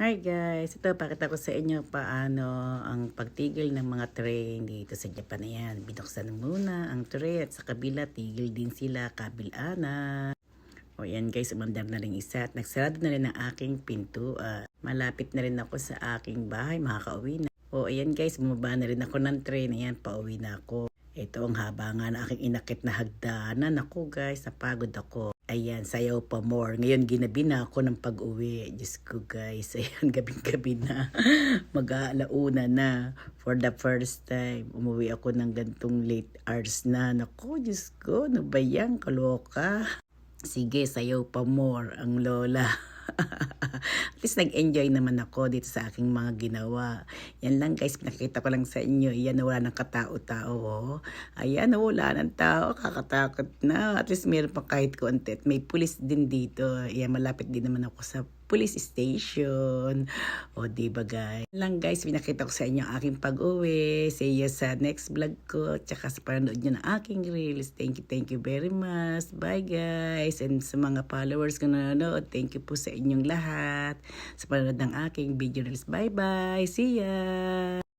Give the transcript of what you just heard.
Hi guys, ito pakita ko sa inyo paano ang pagtigil ng mga train dito sa Japan. Ayan, binuksan muna ang tray at sa kabila tigil din sila kabilana. O yan guys, umandar na rin isa at nagsarado na rin ang aking pintuan. Malapit na rin ako sa aking bahay, makakauwi na. O ayan guys, bumaba na rin ako ng train. Ayan, pauwi na ako. Ito ang haba nga na aking inakit na hagdanan. Ako guys, napagod ako. Ayan, sayaw pa more. Ngayon, ginabi na ako ng pag-uwi. Diyos ko guys, ayan, gabing-gabi na. Mag-aalauna na. For the first time, umuwi ako ng gantong late hours na. Naku, Diyos ko, ano ba yan? Kaloka. Sige, sayaw pa more ang lola. Least nag-enjoy naman ako dito sa aking mga ginawa. Yan lang guys, pinakita ko lang sa inyo. Yan, wala ng katao-tao. Oh. Ayan, wala ng tao. Kakatakot na. At least meron pa kahit konti. May pulis din dito. Yan, malapit din naman ako sa police station. O, di ba guys? Lang guys, pinakita ko sa inyo ang aking pag-uwi. See you sa next vlog ko. Tsaka sa panonood nyo ng aking reels. Thank you, thank you very much. Bye guys. And sa mga followers ko na nanonood, thank you po sa inyong lahat. Sa panonood ng aking video reels. Bye bye. See ya.